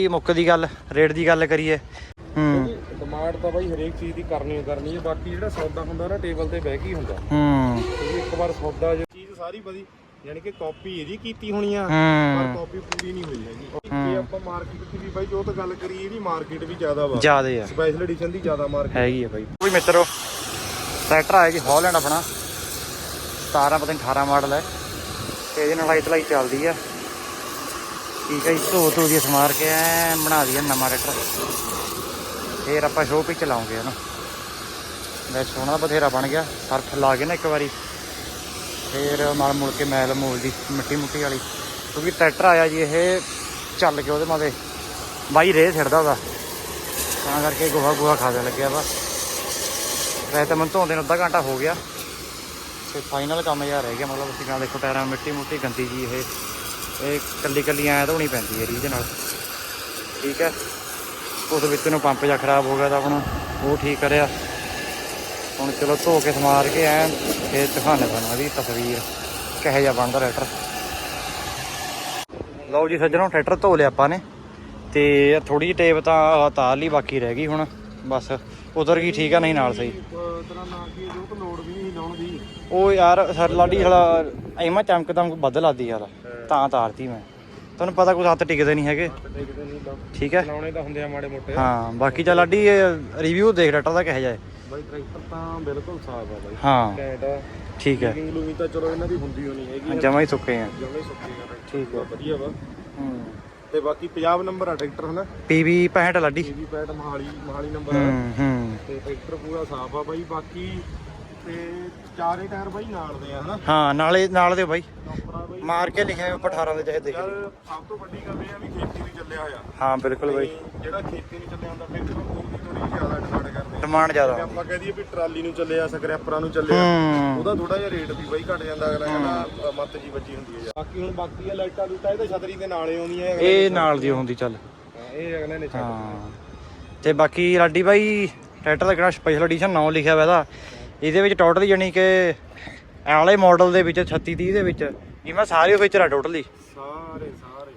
ਕੀ ਮੁੱਕ ਦੀ ਗੱਲ ਰੇਟ ਦੀ ਗੱਲ ਕਰੀਏ। ਹੂੰ। ਡਿਮਾਂਡ ਤਾਂ ਬਾਈ ਹਰੇਕ ਚੀਜ਼ ਦੀ ਕਰਨੀ ਓ ਕਰਨੀ ਹੈ ਬਾਕੀ ਜਿਹੜਾ ਸੌਦਾ ਹੁੰਦਾ ਨਾ ਟੇਬਲ ਤੇ ਬਹਿ ਕੇ ਹੀ ਹੁੰਦਾ। ਹੂੰ। ਕਿਉਂਕਿ ਇੱਕ ਵਾਰ ਸੌਦਾ ਜੇ ਚੀਜ਼ ਸਾਰੀ ਵਧੀ ਯਾਨੀ ਕਿ ਕਾਪੀ ਇਹਦੀ ਕੀਤੀ ਹੋਣੀ ਆ ਪਰ ਹੂੰ ਕਾਪੀ ਪੂਰੀ ਨਹੀਂ ਹੋਈ ਹੈਗੀ। ਜੇ ਆਪਾਂ ਮਾਰਕੀਟ ਦੀ ਵੀ ਬਾਈ ਜੋ ਤਾਂ ਗੱਲ ਕਰੀਏ ਇਹਦੀ ਮਾਰਕੀਟ ਵੀ ਜ਼ਿਆਦਾ ਵਾ। ਜਿਆਦੇ ਆ। ਸਪੈਸ਼ਲ ਐਡੀਸ਼ਨ ਦੀ ਜ਼ਿਆਦਾ ਮਾਰਕੀਟ ਹੈਗੀ ਆ ਬਾਈ। ਕੋਈ ਮਿੱਤਰੋ ਟਰੈਕਟਰ ਆਇਆ ਜੀ ਹਾਲੈਂਡ ਆਪਣਾ। 17 ਪਤਾ ਨਹੀਂ 18 ਮਾਡਲ ਹੈ ਤੇ ਇਹਦੇ ਨਾਲ ਇਤਲਾਈ ਚੱਲਦੀ ਆ। ਠੀਕ ਹੈ ਜੀ, ਧੋ ਧੋ ਦੀ ਸਮਾਰ ਕੇ ਐ ਬਣਾ ਦਈਏ ਨਵਾਂ ਟਰੈਕਟਰ। ਫੇਰ ਆਪਾਂ ਸ਼ੋਅ ਪੀ ਚਲਾਉਂਗੇ ਇਹਨੂੰ ਵੈਸੇ ਸੋਹਣਾ ਬਥੇਰਾ ਬਣ ਗਿਆ, ਸਰਫ ਲਾ ਕੇ ਨਾ ਇੱਕ ਵਾਰੀ। ਫੇਰ ਮਾਰ ਮੁੜ ਕੇ ਮੈਲ ਮੂਲ ਦੀ ਮਿੱਟੀ ਮੁੱਟੀ ਵਾਲੀ। ਕਿਉਂਕਿ ਟਰੈਕਟਰ ਆਇਆ ਜੀ ਇਹ ਚੱਲ ਕੇ ਉਹਦੇ ਮਾਦੇ ਬਾਈ ਰੇਹ ਛੱਡਦਾ ਉਹਦਾ। ਤਾਂ ਕਰਕੇ ਗੋਹਾ ਗੋਹਾ ਖਾਣ ਲੱਗਿਆ ਵਾ। ਵੈਸੇ ਤਾਂ ਮੈਨੂੰ ਧੋਂਦੇ ਨੂੰ ਅੱਧਾ ਘੰਟਾ ਹੋ ਗਿਆ। ਤੇ ਫਾਈਨਲ ਕੰਮ ਯਾਰ ਰਹਿ ਗਿਆ, ਮਤਲਬ ਤੁਸੀਂ ਨਾਲ ਦੇਖੋ ਟਾਇਰਾਂ ਮਿੱਟੀ ਮੁੱਟੀ ਗੰਦੀ ਜੀ ਇਹ। ਇਹ ਕੱਲੀ ਕੱਲੀ ਐ ਧੋਣੀ ਪੈਂਦੀ ਹੈ ਰੀਝ ਨਾਲ। ਠੀਕ ਹੈ? ਉਸ ਵਿੱਚ ਨੂੰ ਪੰਪ ਜਿਹਾ ਖਰਾਬ ਹੋ ਗਿਆ ਤਾਂ ਆਪਣਾ ਉਹ ਠੀਕ ਕਰਿਆ। ਹੁਣ ਚਲੋ ਧੋ ਕੇ ਸਮਾਰ ਕੇ ਐ ਫੇਰ ਦਿਖਾਣੇ ਤੁਹਾਨੂੰ ਇਹਦੀ ਤਸਵੀਰ, ਕਿਹੋ ਜਿਹਾ ਬਣਦਾ ਟਰੈਕਟਰ। ਲਓ ਜੀ ਸੱਜਣੋ, ਟਰੈਕਟਰ ਧੋ ਲਿਆ ਆਪਾਂ ਨੇ ਤੇ ਥੋੜੀ ਜਿਹੀ ਟੇਪ ਤਾਂ ਤਾਰ ਲਈ ਬਾਕੀ ਰਹਿ ਗਈ ਹੁਣ, ਬਸ ਉਧਰ ਕੀ ਠੀਕ ਆ, ਨਹੀਂ ਨਾਲ ਸਹੀ। ਉਹ ਯਾਰ ਸਰ ਲਾਡੀ ਹਲਾ ਐਮਾ ਚਮਕਦਮ ਵੱਧ ਲਾਦੀ ਯਾਰ। ਤਾਂ ਤਾਰਤੀ ਮੈਂ। ਤੁਹਾਨੂੰ ਪਤਾ ਕੋਈ ਹੱਥ ਟਿਕਦੇ ਨਹੀਂ ਹੈਗੇ। ਠੀਕ ਹੈ। ਲਾਉਣੇ ਤਾਂ ਹੁੰਦੇ ਆ ਮਾੜੇ ਮੋਟੇ। ਹਾਂ ਬਾਕੀ ਚੱਲ ਲਾਡੀ ਰਿਵਿਊ ਦੇਖ ਡਾਟਾ ਦਾ ਕਿਹੋ ਜਿਹਾ ਹੈ। ਬਾਈ ਟਰੈਕਟਰ ਤਾਂ ਬਿਲਕੁਲ ਸਾਫ਼ ਆ ਬਾਈ। ਹਾਂ। ਘੈਂਟ ਆ। ਠੀਕ ਹੈ। ਲਿੰਗ ਲੂਮੀ ਤਾਂ ਚਲੋ ਇਹਨਾਂ ਦੀ ਹੁੰਦੀ ਹੋਣੀ ਹੈਗੀ ਆ। ਜਮਾ ਹੀ ਸੁੱਕੇ ਆ। ਜਮੇ ਸੁੱਕੀ ਆ ਠੀਕ ਹੈ ਵਧੀਆ ਵਾ। ਹੂੰ। ਤੇ ਬਾਕੀ ਪੰਜਾਬ ਨੰਬਰ ਆ ਟਰੈਕਟਰ ਹਨਾ? ਪੀਵੀ 65 ਲਾਡੀ। ਇਹ ਵੀ ਪੈਟ ਮਹਾਲੀ ਮਹਾਲੀ ਨੰਬਰ ਆ। ਹੂੰ ਹੂੰ। ਤੇ ਟਰੈਕਟਰ ਪੂਰਾ ਸਾਫ਼ ਆ ਬਾਈ। ਬਾਕੀ ਤੇ ਚਾਰੇ ਟਾਇਰ ਬਾਈ ਨਾਲ ਦੇ ਆ ਹਨਾ? ਹਾਂ ਨਾਲੇ ਨਾਲ ਦੇ ਬਾਈ। ਨੰਬਰ ਆ ਬਾਈ ਮਾਰ ਕੇ ਲਿਖਿਆ ਉੱਪਰ 18 ਦੇ ਚਾਹੇ ਦੇਖ ਯਾਰ ਲਈ ਸਭ ਤੋਂ ਵੱਡੀ ਗੱਲ ਇਹ ਆ ਵੀ ਖੇਤੀ ਨਹੀਂ ਚੱਲਿਆ ਹੋਇਆ। ਹਾਂ ਬਿਲਕੁਲ ਬਾਈ। ਤੇ ਜਿਹੜਾ ਖੇਤੀ ਨਹੀਂ ਚੱਲਿਆ ਹੁੰਦਾ ਫਿਰ ਉਹ ਉਹਦੀ ਥੋੜੀ ਜ਼ਿਆਦਾ ਡਿਮਾਂਡ ਕਰਦੇ ਆ। ਡਿਮਾਂਡ ਜ਼ਿਆਦਾ। ਜੇ ਆਪਾਂ ਕਹਿ ਦਈਏ ਵੀ ਟਰਾਲੀ ਨੂੰ ਚੱਲਿਆ ਸਕ੍ਰੈਪਰਾਂ ਨੂੰ ਚੱਲਿਆ ਹੂੰ। ਉਹਦਾ ਥੋੜਾ ਜਿਹਾ ਰੇਟ ਵੀ ਬਾਈ ਘਟ ਜਾਂਦਾ ਅਗਲਾ ਕਹਿੰਦਾ ਅ, ਮੱਤ ਜੀ ਵੱਜੀ ਹੁੰਦੀ ਹੈ ਬਾਕੀ ਹੁਣ ਬਾਕੀ ਆ ਲਾਈਟਾਂ ਲੂਟਾਂ ਇਹ ਤਾਂ ਛਤਰੀ ਦੇ ਨਾਲੇ ਆਉਂਦੀਆਂ ਅਗਲੇ ਇਹ ਨੇ ਨਾਲ ਦੀ ਹੁੰਦੀ ਚੱਲ। ਹਾਂ, ਇਹ ਅਗਲੇ ਨੇ ਛੱਡ ਹਾਂ। ਤੇ ਬਾਕੀ ਲਾਡੀ ਬਾਈ ਟਰੈਕਟਰ ਦਾ ਕਿਹੜਾ ਸਪੈਸ਼ਲ ਐਡੀਸ਼ਨ 9 ਲਿਖਿਆ ਹੋਇਆ ਇਹਦਾ। ਇਹਦੇ ਵਿੱਚ ਟੋਟਲ ਜਾਨੀ ਕਿ ਇਹ ਵਾਲੇ ਮਾਡਲ ਦੇ ਵਿੱਚ 36 30 ਦੇ ਵਿੱਚ ਇਵੇਂ ਸਾਰੇ ਫੀਚਰ ਆ ਟੋਟਲੀ। ਸਾਰੇ ਸਾਰੇ।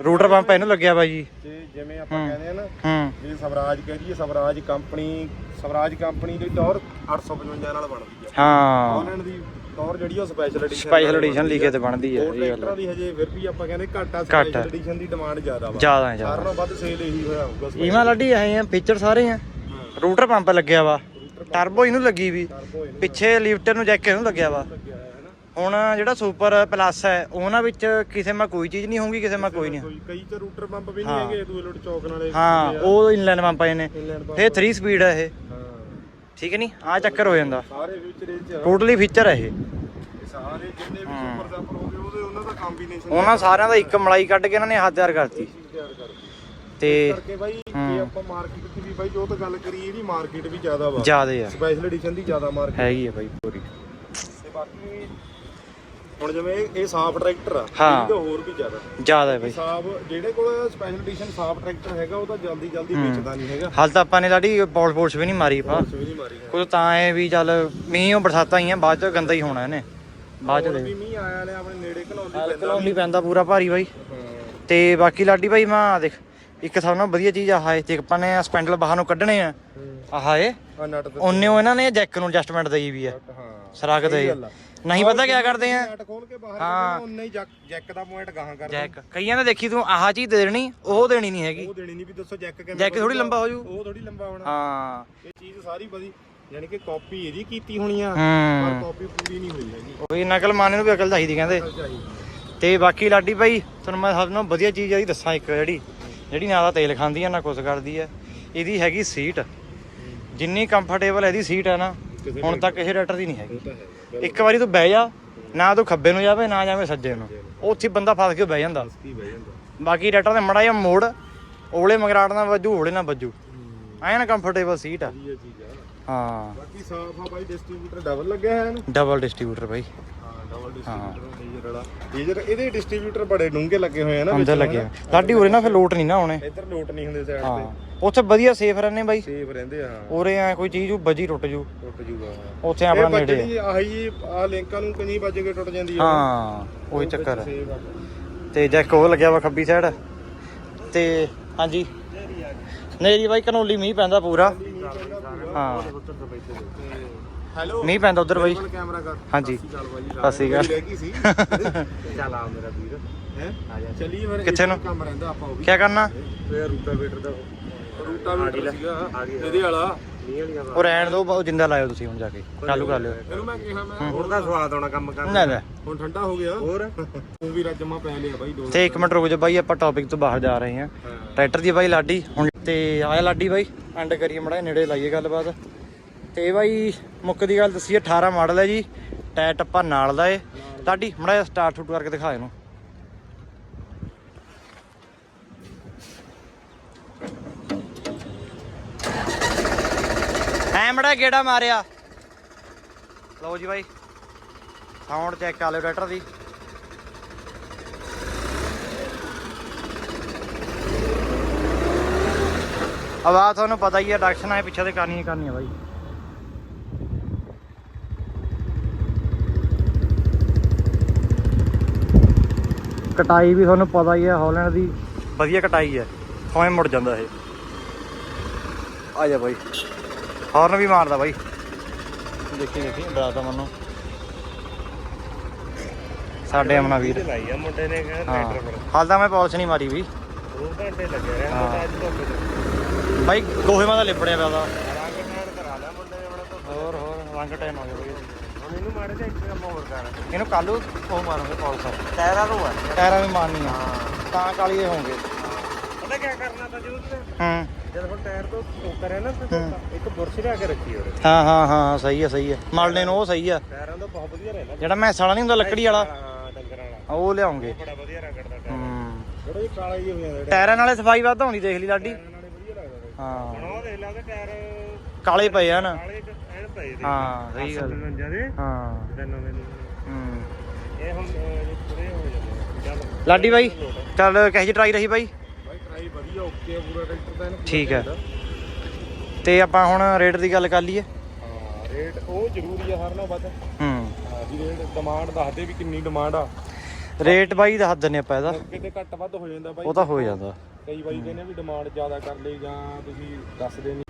ਰੂਟਰ ਪੰਪ ਇਹਨੂੰ ਲੱਗਿਆ ਬਾਈ ਜੀ। ਤੇ ਜਿਵੇਂ ਆਪਾਂ ਕਹਿੰਦੇ ਆ ਨਾ ਹੂੰ। ਵੀ ਸਵਰਾਜ ਕਹਿ ਦਈਏ ਸਵਰਾਜ ਕੰਪਨੀ ਸਵਰਾਜ ਕੰਪਨੀ ਦੀ ਟੌਰ 855 ਨਾਲ ਬਣਦੀ ਹੈ ਹਾਂ। ਉਹਨਾਂ ਦੀ ਟੌਰ ਜਿਹੜੀ ਉਹ ਸਪੈਸ਼ਲ ਐਡੀਸ਼ਨ ਸਪੈਸ਼ਲ ਐਡੀਸ਼ਨ ਲਿਖੇ ਤੇ ਬਣਦੀ ਹੈ ਹੋਰ ਇਹ ਗੱਲ ਟਰੈਕਟਰਾਂ ਦੀ ਹਜੇ ਫਿਰ ਵੀ ਆਪਾਂ ਕਹਿੰਦੇ ਘੱਟ ਆ ਘੱਟ ਸਪੈਸ਼ਲ ਆ। ਐਡੀਸ਼ਨ ਦੀ ਡਿਮਾਂਡ ਜ਼ਿਆਦਾ ਵਾ। ਜ਼ਿਆਦਾ ਹੈ ਸਾਰਿਆਂ ਜ਼ਿਆਦਾ ਨਾਲੋਂ ਵੱਧ ਸੇਲ ਇਹੀ ਹੋਇਆ ਹੋਊਗਾ special ਇਵੇਂ ਲਾਡੀ ਆਏ ਆ ਫੀਚਰ ਸਾਰੇ ਆ। ਰੂਟਰ ਪੰਪ ਲੱਗਿਆ ਵਾ। ਟਰਬੋ ਇਹਨੂੰ ਲੱਗੀ ਵੀ। ਪਿੱਛੇ ਲਿਫਟਰ ਨੂੰ ਜੈਕ ਇਹਨੂੰ ਲੱਗਿਆ ਵਾ। ਹੁਣ ਜਿਹੜਾ ਸੁਪਰ ਪਲੱਸ ਹੈ ਉਹਨਾਂ ਵਿੱਚ ਕਿਸੇ ਮਾ ਕੋਈ ਚੀਜ਼ ਨਹੀਂ ਹੋਊਗੀ ਕਿਸੇ ਮਾ ਕੋਈ ਨਹੀਂ। ਕੋਈ ਤੇ ਰੂਟਰ ਪੰਪ ਵੀ ਨਹੀਂ ਹੈਗੇ ਦੂਏ ਲੋਟ ਚੌਕ ਨਾਲੇ ਹਾਂ ਉਹ ਇਨਲਾਈਨ ਪੰਪ ਆਏ ਨੇ ਫਿਰ 3 ਸਪੀਡ ਹੈ ਇਹ। ਠੀਕ ਹੈ ਨਹੀਂ ਆ ਚੱਕਰ ਹੋ ਜਾਂਦਾ। ਸਾਰੇ ਫਿਊਚਰ ਇਹ ਚ ਆ। ਟੋਟਲੀ ਫੀਚਰ ਹੈ ਇਹ। ਸਾਰੇ ਜਿੰਨੇ ਵੀ ਸੁਪਰ ਹੋ ਗਏ ਉਹਦੇ ਉਹਨਾਂ ਦਾ ਕੰਬੀਨੇਸ਼ਨ ਉਹਨਾਂ ਸਾਰਿਆਂ ਦਾ ਇੱਕ ਮਲਾਈ ਕੱਢ ਕੇ ਇਹਨਾਂ ਨੇ ਹੱਥ ਤਿਆਰ ਕਰਤੀ। ਤਿਆਰ ਤੇ ਕਰਕੇ ਬਾਈ ਜੇ ਆਪਾਂ ਮਾਰਕੀਟ ਦੀ ਵੀ ਬਾਈ ਜੋ ਤਾਂ ਗੱਲ ਕਰੀਏ ਇਹਦੀ ਮਾਰਕੀਟ ਵੀ ਜ਼ਿਆਦਾ ਵਾ। ਜਿਆਦੇ ਆ। ਸਪੈਸ਼ਲ ਐਡੀਸ਼ਨ ਦੀ ਜ਼ਿਆਦਾ ਮਾਰਕੀਟ ਹੈਗੀ ਆ ਬਾਈ ਪੂਰੀ। ਤੇ ਬਾਕੀ ਹੁਣ ਜਿਵੇਂ ਇਹ- ਸਾਫ਼ ਟਰੈਕਟਰ ਆ ਹਾਂ। ਇਹਦੀ ਤਾਂ ਹੋਰ ਵੀ ਜ਼ਿਆਦਾ। ਜ਼ਿਆਦਾ ਹੈ ਬਾਈ। ਸਾਫ਼ ਜਿਹੜੇ ਕੋਲ ਸਪੈਸ਼ਲ ਐਡੀਸ਼ਨ ਸਾਫ਼ ਟਰੈਕਟਰ ਹੈਗਾ ਉਹ ਤਾਂ ਜਲਦੀ ਜਲਦੀ ਵੇਚਦਾ ਨਹੀਂ ਹੈਗਾ। ਹਾਲ ਤਾਂ ਆਪਾਂ ਨੇ ਲਾਡੀ ਬੋਲ ਬੋਲਸ ਵੀ ਨਹੀਂ ਮਾਰੀ ਪਾ ਕੁਛ ਵੀ ਨਹੀਂ ਮਾਰੀ ਹੈ ਕੁਝ ਤਾਂ ਐ ਵੀ ਚੱਲ ਮੀਂਹ ਉਹ ਬਰਸਾਤਾਂ ਹੀ ਆ ਬਾਅਦ ਚ ਗੰਦਾ ਹੀ ਹੋਣਾ ਇਹਨੇ। ਬਾਅਦ ਚ ਹੋਰ ਦੇ। ਵੀ ਮੀਂਹ ਆਇਆ ਨੇ ਆਪਣੇ ਨੇੜੇ ਘਲਾਉਂਦੀ ਪੈਂਦਾ। ਪੂਰਾ ਭਾਰੀ ਬਾਈ। ਤੇ ਬਾਕੀ ਲਾਡੀ ਬਾਈ ਮੈਂ ਦੇਖ। ਇੱਕ ਸਭ ਨਾਲੋਂ ਵਧੀਆ ਚੀਜ਼ ਆਹ ਹੈ ਤੇ ਆਪਾਂ ਨੇ ਸਪੈਂਡਲ ਬਾਹਰ ਨੂੰ ਕੱਢਣੇ ਆ ਆਹ ਆ ਨਟ ਉਹਨੇ ਉਹ ਇਹਨਾਂ ਨੇ ਜੈਕ ਨੂੰ ਐਡਜਸਟਮੈਂਟ ਦੇਈ ਵੀ ਆ ਹਾਂ ਸਰਾਗ ਦੇ ਗੱਲ ਆ। ਨਹੀਂ ਪਤਾ ਕੀ ਕਰਦੇ ਆ। ਨਟ ਖੋਲ ਕੇ ਬਾਹਰ ਕੱਢਣਾ ਉਹਨੇ ਹੀ ਜੈਕ ਜੈਕ ਦਾ ਪੁਆਇੰਟ ਗਾਹਾਂ ਕਰ ਜੈਕ। ਕਈਆਂ ਨੇ ਦੇਖੀ ਤੂੰ ਆਹ ਚੀਜ਼ ਦੇ ਦੇਣੀ ਉਹ ਦੇਣੀ ਨਹੀਂ ਹੈਗੀ। ਉਹ ਦੇਣੀ ਨਹੀਂ ਵੀ ਦੱਸੋ ਜੈਕ ਕਿਵੇਂ ਜੈਕ ਥੋੜੀ ਲੰਬਾ ਹੋ ਜੂ। ਉਹ ਥੋੜੀ ਲੰਬਾ ਹੋਣਾ। ਹਾਂ। ਇਹ ਚੀਜ਼ ਸਾਰੀ ਵਧੀ ਯਾਨੀ ਕਿ ਕਾਪੀ ਇਹਦੀ ਕੀਤੀ ਹੋਣੀ ਆ ਪਰ ਹੂੰ ਕਾਪੀ ਪੂਰੀ ਨਹੀਂ ਹੋਈ ਹੈਗੀ। ਉਹੀ ਨਕਲ ਮਾਨੇ ਨੂੰ ਵੀ ਅਕਲ ਚਾਹੀਦੀ ਕਹਿੰਦੇ। ਤੇ ਬਾਕੀ ਲਾਡੀ ਭਾਈ ਤੁਹਾਨੂੰ ਮੈਂ ਸਭ ਨੂੰ ਵਧੀਆ ਚੀਜ਼ ਆਹੀ ਦੱਸਾਂ ਇੱਕ ਜਿਹੜੀ। ਜਿਹੜੀ ਨਾ ਦਾ ਤੇਲ ਖਾਂਦੀ ਆ ਨਾ ਕੁਛ ਕਰਦੀ ਆ। ਇਹਦੀ ਹੈਗੀ ਸੀਟ। ਜਿੰਨੀ ਕੰਫਰਟੇਬਲ ਇਹਦੀ ਸੀਟ ਹੈ ਨਾ ਹੁਣ ਤੱਕ ਕਿਸੇ ਡਾਕਟਰ ਦੀ ਨਹੀਂ ਹੈਗੀ। ਹੈ ਇੱਕ ਵਾਰੀ ਤੂੰ ਬਹਿ ਜਾ ਨਾ ਤੂੰ ਖੱਬੇ ਨੂੰ ਜਾਵੇ ਨਾ ਜਾਵੇ ਸੱਜੇ ਨੂੰ। ਉੱਥੇ ਬੰਦਾ ਫਸ ਕੇ ਬਹਿ ਜਾਂਦਾ। ਬਾਕੀ ਡਾਕਟਰ ਦੇ ਮੜਾ ਜਿਹਾ ਮੋੜ ਓਲੇ ਮਗਰਾੜ ਨਾਲ ਵੱਜੂ ਓਲੇ ਨਾਲ ਵੱਜੂ। ਐਨ ਕੰਫਰਟੇਬਲ ਸੀਟ ਆ। ਹਾਂ। ਬਾਕੀ ਸਾਫ਼ ਆ ਬਾਈ ਡਿਸਟ੍ਰੀਬਿਊਟਰ ਡਬਲ ਲੱਗਿਆ ਹੈ ਇਹਨੂੰ? ਡਬਲ ਡਿਸਟ੍ਰੀਬਿਊਟਰ ਬਾਈ। ਹਾਂ ਡਬਲ ਡਿਸਟ੍ਰੀਬਿਊਟਰ ਮੇਜਰ ਵਾਲਾ। ਮੇਜਰ ਇਹਦੇ ਡਿਸਟ੍ਰੀਬਿਊਟਰ ਬੜੇ ਡੂੰਘੇ ਲੱਗੇ ਹੋਏ ਆ ਨਾ ਅੰਦਰ ਲੱਗਿਆ ਲਾਡੀ ਉਰੇ ਨਾ ਫਿਰ ਲੋਟ ਨਹੀਂ ਨਾ ਆਉਣੇ। ਇੱਧਰ ਲੋਟ ਨਹੀਂ ਹੁੰਦੇ ਸਾਈਡ ਹਾਂ। ਤੇ। ਉੱਥੇ ਵਧੀਆ ਸੇਫ ਰਹਿੰਦੇ ਬਾਈ। ਸੇਫ ਰਹਿੰਦੇ ਆ ਹਾਂ। ਉਰੇ ਐ ਕੋਈ ਚੀਜ਼ ਉਹ ਵੱਜੀ ਟੁੱਟ ਜੂ। ਟੁੱਟ ਜੂਗਾ ਉੱਥੇ ਆਪਣਾ ਨੇੜੇ ਆ। ਬੱਜਣੀ ਆਹੀ ਆ ਲਿੰਕਾਂ ਨੂੰ ਕਨੀ ਵੱਜ ਕੇ ਟੁੱਟ ਜਾਂਦੀ ਆ। ਹਾਂ ਉਹੀ ਚੱਕਰ ਹੈ ਸੇਫ ਆ। ਤੇ ਜੈਕ ਉਹ ਲੱਗਿਆ ਵਾ ਖੱਬੀ ਸਾਈਡ ਤੇ ਹਾਂਜੀ। ਨੇਰੀ ਬਾਈ ਕਨੋਲੀ ਮੀਂਹ ਪੈਂਦਾ ਪੂਰਾ। ਹਾਂ। ਹੈਲੋ। ਮੀਂਹ ਪੈਂਦਾ ਉਧਰ ਬਾਈ। ਕੈਮਰਾ ਕਰ। ਹਾਂਜੀ। ਸਤਿ ਸ਼੍ਰੀ ਅਕਾਲ। ਰਹਿ ਗਈ ਸੀ। ਚੱਲ ਆ ਮੇਰਾ ਵੀਰ। ਹੈ? ਆ ਜਾ। ਚੱਲੀਏ ਫਿਰ ਕਿੱਥੇ ਨੂੰ? ਕੰਮ ਰਹਿੰਦਾ ਆਪਾਂ ਉਹ ਵੀ। ਕੀ ਕਰਨਾ? ਤੇ ਰੂਟਾ ਵੇਟਰ ਦਾ ਰੂਟਾ ਵੇਟਰ ਸੀਗਾ ਇਹਦੇ ਵਾਲਾ। ਉਹ ਰਹਿਣ ਦੋ ਉਹ ਜਿੰਦਾ ਲਾਇਓ ਤੁਸੀਂ ਹੁਣ ਜਾ ਕੇ। ਚਾਲੂ ਕਰ ਲਿਓ। ਇਹਨੂੰ ਮੈਂ ਕਿਹਾ ਮੈਂ ਹੁਣ ਦਾ ਸਵਾਦ ਆਉਣਾ ਕੰਮ ਕਰਨ ਲੈ ਲੈ। ਹੁਣ ਠੰਡਾ ਹੋ ਗਿਆ। ਹੋਰ? ਤੂੰ ਵੀ ਰੱਜਮਾ ਪੈ ਲਿਆ ਬਾਈ ਦੋ ਤੇ ਇੱਕ ਮਿੰਟ ਰੁਕ ਜਾ ਬਾਈ ਆਪਾਂ ਟੌਪਿਕ ਤੋਂ ਬਾਹਰ ਜਾ ਰਹੇ ਹਾਂ। ਟਰੈਕਟਰ ਦੀ ਬਾਈ ਲਾਡੀ। ਹੁਣ ਤੇ ਆਇਆ ਲਾਡੀ ਬਾਈ। ਐਂਡ ਕਰੀਏ ਮੜਾ ਨੇੜੇ ਲਾਈਏ ਗੱਲਬਾਤ। ਤੇ ਬਾਈ ਮੁੱਕ ਦੀ ਗੱਲ ਦੱਸੀ 18 ਮਾਡਲ ਹੈ ਜੀ ਟਾਇਰ ਟੱਪਾ ਨਾਲ ਦਾ ਏ। ਲਾਡੀ, ਮੜਾ ਸਟਾਰਟ ਸ਼ੂਟ ਕਰਕੇ ਦਿਖਾ ਇਹਨੂੰ। ਐ ਮੜਾ ਗੇੜਾ ਮਾਰਿਆ। ਲਓ ਜੀ ਬਾਈ ਸਾਊਂਡ ਚੈੱਕ ਕਰ ਲਿਓ ਟਰੈਕਟਰ ਦੀ। ਆਵਾਜ਼ ਤੁਹਾਨੂੰ ਪਤਾ ਹੀ ਹੈ ਡਕਸ਼ਨ ਹੈ ਪਿੱਛੇ ਤੇ ਕਰਨੀ ਹੀ ਕਰਨੀ ਹੈ ਬਾਈ। ਕਟਾਈ ਵੀ ਤੁਹਾਨੂੰ ਪਤਾ ਹੀ ਹੈ ਹਾਲੈਂਡ ਦੀ। ਵਧੀਆ ਕਟਾਈ ਹੈ ਥੋਵੇਂ ਮੁੜ ਜਾਂਦਾ ਇਹ। ਆ ਜਾ ਬਾਈ। ਹਾਰਨ ਵੀ ਮਾਰਦਾ ਬਾਈ। ਦੇਖੀ ਦੇਖੀ ਡਰਾਤਾ ਮੈਨੂੰ। ਸਾਡੇ ਅਮਨਾ ਵੀਰ। ਲਾਈ ਆ ਮੁੰਡੇ ਨੇ ਕਹਿੰਦਾ ਹਾਂ। ਹਾਲ ਤਾਂ ਮੈਂ ਪਾਲਿਸ਼ ਨਹੀਂ ਮਾਰੀ ਵੀ। 2 ਘੰਟੇ ਲੱਗੇ ਰਹੇ ਹਾਂ। ਅੱਜ ਧੁੱਪ ਚ। ਬਾਈ ਗੋਹੇ ਮਾ ਦਾ ਲਿਪੜਿਆ ਪਿਆ ਦਾ ਰੰਗ ਟੈਨ ਕਰਾ ਲਿਆ ਮੁੰਡੇ ਨੇ ਬੜਾ ਧੁੱਪ ਹੋਰ ਹੋਰ ਰੰਗ ਟੈਨ ਹੋ ਗਿਆ ਬਾਈ। ਹੁਣ ਇਹਨੂੰ ਮਾੜੇ ਜਿਹਾ ਇੱਕ ਕੰਮ ਹੋਰ ਕਰ। ਇਹਨੂੰ ਕੱਲ ਉਹ ਮਾਰਾਂਗੇ ਪਾਲਿਸ਼ ਟਾਇਰਾਂ ਨੂੰ ਆ। ਟਾਇਰਾਂ ਵੀ ਮਾਰਨੀ ਆ ਹਾਂ। ਤਾਂ ਕਾਲੀਏ ਹੋਣਗੇ। ਪਤਾ ਕੀ ਕਰਨਾ ਤਾਂ ਜ਼ਰੂਰ ਤੇ ਹੂੰ। ਜਦ ਹੁਣ ਟਾਇਰ ਤੋਂ ਉਹ ਕਰਿਆ ਨਾ ਤੇ ਇੱਕ ਬੁਰਸ਼ ਲਿਆ ਕੇ ਰੱਖੀ ਉਹਦੇ। ਹਾਂ ਹਾਂ ਹਾਂ ਸਹੀ ਹੈ ਸਹੀ ਹੈ ਮਲਣੇ ਨੂੰ ਉਹ ਸਹੀ ਆ। ਟਾਇਰਾਂ ਤੋਂ ਬਹੁਤ ਵਧੀਆ ਰਹਿਣਾ ਜਿਹੜਾ ਮੈਸ ਵਾਲਾ ਨਹੀਂ ਹੁੰਦਾ ਲੱਕੜੀ ਵਾਲਾ। ਹਾਂ ਡੰਗਰਾਂ ਵਾਲਾ। ਉਹ ਲਿਆਉਂਗੇ। ਬੜਾ ਵਧੀਆ ਰਗੜਦਾ ਟਾਇਰ। ਹੂੰ। ਥੋੜਾ ਜਿਹਾ ਕਾਲਾ ਜਿਹਾ ਹੋ ਜਾਂਦਾ ਟਾਇਰਾਂ। ਨਾਲੇ ਸਫ਼ਾਈ ਵੱਧ ਆਉਂਦੀ ਦੇਖ ਲਈ ਲਾਡੀ। ਹਾਂ। ਹੁਣ ਉਹ ਦੇਖ ਲਾ ਉਹਦੇ ਟਾਇਰ ਕਾਲੇ ਪਏ ਆ ਨਾ। ਕਾਲੇ ਚ ਐਨ ਪਏ ਦੇ। ਹਾਂ ਸਹੀ ਗੱਲ। ਜਿਆਦੇ ਹਾਂ। ਤੇ ਨਵੇਂ ਨੂੰ ਹੂੰ। ਇਹ ਹੁਣ ਪੂਰੇ ਹੋ ਜਾਂਦੇ ਆ। ਚੱਲ। ਲਾਡੀ ਬਾਈ ਚੱਲ। ਕਹੇ ਜੀ ਟਰਾਈ ਰਹੀ ਬਾਈ? ਬਾਈ ਟਰਾਈ ਵਧੀਆ ਓਕੇ ਆ ਪੂਰਾ ਟਰੈਕਟਰ ਦਾ ਇਹਨੂੰ ਠੀਕ ਹੈ। ਤੇ ਆਪਾਂ ਹੁਣ ਰੇਟ ਦੀ ਗੱਲ ਕਰ ਲਈਏ। ਹਾਂ ਰੇਟ ਉਹ ਜ਼ਰੂਰੀ ਆ ਹਰ ਨਾਲ ਵੱਧ। ਹੂੰ। ਵੀ ਰੇਟ ਡਿਮਾਂਡ ਦੱਸਦੇ ਵੀ ਕਿੰਨੀ ਡਿਮਾਂਡ ਆ। ਰੇਟ ਬਾਈ ਦੱਸ ਦਿੰਨੇ ਆਪਾਂ ਇਹਦਾ। ਕਿਤੇ ਘੱਟ ਵੱਧ ਹੋ ਜਾਂਦਾ ਬਾਈ। ਉਹ ਤਾਂ ਹੋ ਜਾਂਦਾ। ਕਈ ਬਾਈ ਕਹਿੰਦੇ ਵੀ ਡਿਮਾਂਡ ਜ਼ਿਆਦਾ ਕਰ ਲਈ ਜਾਂ ਤੁਸੀਂ ਹੂੰ ਕਿਉਂਕਿ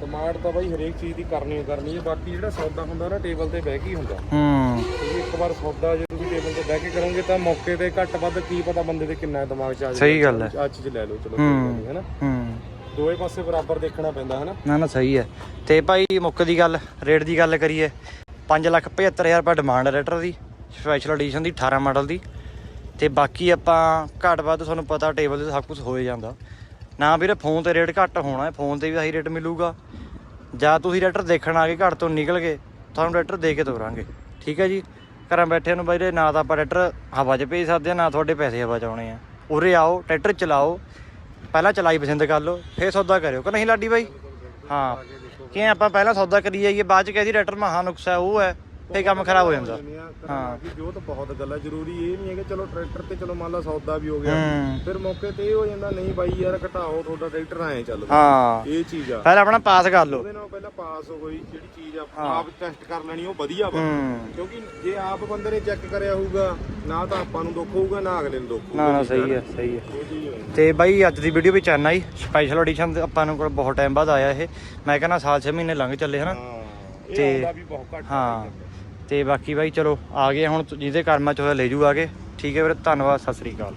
ਡਿਮਾਂਡ ਤਾਂ ਬਾਈ ਹਰੇਕ ਚੀਜ਼ ਦੀ ਕਰਨੀ ਓ ਕਰਨੀ ਹੈ ਬਾਕੀ ਜਿਹੜਾ ਸੌਦਾ ਹੁੰਦਾ ਨਾ ਟੇਬਲ ਤੇ ਬਹਿ ਕੇ ਹੀ ਹੁੰਦਾ। ਹੂੰ। ਤੁਸੀਂ ਇੱਕ ਵਾਰ ਸੌਦਾ ਜੇ ਤੁਸੀਂ ਟੇਬਲ ਤੇ ਬਹਿ ਕੇ ਕਰੋਗੇ ਤਾਂ ਮੌਕੇ ਤੇ ਘੱਟ ਵੱਧ ਕੀ ਪਤਾ ਬੰਦੇ ਦੇ ਕਿੰਨਾ ਦਿਮਾਗ ਚ ਆ ਜਾਵੇ। ਸਹੀ ਗੱਲ ਹੈ। ਆ ਚੀਜ਼ ਲੈ ਲਓ ਚਲੋ ਕੋਈ ਗੱਲ ਨਹੀਂ ਹੈਨਾ ਹੂੰ। ਦੋਵੇਂ ਪਾਸੇ ਬਰਾਬਰ ਦੇਖਣਾ ਪੈਂਦਾ ਹੈਨਾ ਨਾ? ਨਾ ਸਹੀ ਹੈ। ਤੇ ਭਾਈ ਮੁੱਕ ਦੀ ਗੱਲ ਰੇਟ ਦੀ ਗੱਲ ਕਰੀਏ 575000 ਰੁਪਏ ਡਿਮਾਂਡ ਹੈ ਰੇਟਰ ਦੀ ਸਪੈਸ਼ਲ ਐਡੀਸ਼ਨ ਦੀ 18 ਮਾਡਲ ਦੀ। ਤੇ ਬਾਕੀ ਆਪਾਂ ਘੱਟ ਵੱਧ ਤੁਹਾਨੂੰ ਪਤਾ ਟੇਬਲ ਤੇ ਸਭ ਕੁਝ ਹੋ ਹੀ ਜਾਂਦਾ। ਨਾ ਵੀਰੇ ਫੋਨ ਤੇ ਰੇਟ ਘੱਟ ਹੋਣਾ ਹੈ ਫੋਨ ਤੇ ਵੀ ਆਹੀ ਰੇਟ ਮਿਲੂਗਾ। ਜਾਂ ਤੁਸੀਂ ਟਰੈਕਟਰ ਦੇਖਣ ਆ ਕੇ ਘਰ ਤੋਂ ਨਿਕਲ ਗਏ, ਤੁਹਾਨੂੰ ਟਰੈਕਟਰ ਦੇ ਕੇ ਤੋਰਾਂਗੇ। ਠੀਕ ਹੈ ਜੀ? ਘਰਾਂ ਬੈਠਿਆਂ ਨੂੰ ਬਾਈ ਨਾ ਤਾਂ ਆਪਾਂ ਟਰੈਕਟਰ ਹਵਾ 'ਚ ਭੇਜ ਸਕਦੇ ਆ ਨਾ ਤੁਹਾਡੇ ਪੈਸੇ ਹਵਾ 'ਚ ਆਉਣੇ ਆ। ਉਰੇ ਆਓ ਟਰੈਕਟਰ ਚਲਾਓ। ਪਹਿਲਾਂ ਚਲਾਈ ਪਸੰਦ ਕਰ ਲਓ, ਫੇਰ ਸੌਦਾ ਕਰਿਓ। ਕਿ ਨਹੀਂ ਲਾਡੀ ਬਾਈ? ਹਾਂ। ਕਿ ਆਪਾਂ ਪਹਿਲਾਂ ਸੌਦਾ ਕਰੀ ਜਾਈਏ, ਬਾਅਦ ਚ ਕਹਦੀ ਟਰੈਕਟਰ ਮਹਾ ਨੁਕਸਾ ਹੈ, ਉਹ ਹੈ। ਫੇਰ ਕੰਮ ਖਰਾਬ ਹੋ ਜਾਂਦਾ। ਹਾਂ। ਕਿ ਜੋ ਤਾਂ ਬਹੁਤ ਗੱਲ ਹੈ ਜ਼ਰੂਰੀ ਇਹ ਨਹੀਂ ਹੈ ਕਿ ਚਲੋ ਟਰੈਕਟਰ ਤੇ ਚਲੋ ਮੰਨ ਲਾ ਸੌਦਾ ਵੀ ਹੋ ਗਿਆ। ਫਿਰ ਮੌਕੇ ਤੇ ਇਹ ਹੋ ਜਾਂਦਾ ਨਹੀਂ ਬਾਈ ਯਾਰ ਘਟਾਓ ਤੁਹਾਡਾ ਟਰੈਕਟਰ ਐ ਚੱਲ ਹਾਂ। ਇਹ ਚੀਜ਼ ਆ। ਪਹਿਲਾਂ ਆਪਣਾ ਪਾਸ ਕਰ ਲਓ। ਉਹਦੇ ਨਾਲ ਪਹਿਲਾਂ ਪਾਸ ਹੋਈ ਜਿਹੜੀ ਚੀਜ਼ ਆ ਹਾਂ। ਆਪ ਟੈਸਟ ਕਰ ਲੈਣੀ ਉਹ ਵਧੀਆ ਵਾ। ਹੂੰ। ਕਿਉਂਕਿ ਜੇ ਆਪ ਬੰਦੇ ਨੇ ਚੈੱਕ ਕਰਿਆ ਹੋਊਗਾ ਨਾ ਤਾਂ ਆਪਾਂ ਨੂੰ ਦੁੱਖ ਹੋਊਗਾ ਨਾ ਅਗਲੇ ਨੂੰ ਦੁੱਖ ਹੋਊਗਾ। ਨਾ ਨਾ ਸਹੀ ਹੈ ਸਹੀ ਹੈ। ਉਹ ਚੀਜ਼ ਹੋਈ। ਤੇ ਬਾਈ ਅੱਜ ਦੀ ਵੀਡੀਓ ਵਿੱਚ ਆਨਾ ਹੀ। ਸਪੈਸ਼ਲ ਐਡੀਸ਼ਨ ਆਪਾਂ ਨੂੰ ਕੋਲ ਬਹੁਤ ਟਾਈਮ ਬਾਅਦ ਆਇਆ ਇਹ। ਮੈਂ ਕਹਿੰਦਾ ਸਾਲ 6 ਮਹੀਨੇ ਲੰਘ ਚੱਲੇ ਹਨਾ? ਇਹ ਤੇ- ਹਾਂ। ਤੇ ਬਾਕੀ ਬਾਈ ਚਲੋ ਆ ਗਏ ਹੁਣ ਜਿਹਦੇ ਕਰਮਾਂ ਚ ਹੋਇਆ ਲੈ ਜੂ ਆਗੇ ਠੀਕ ਹੈ ਵੀਰੇ, ਧੰਨਵਾਦ, ਸਤਿ ਸ੍ਰੀ ਅਕਾਲ।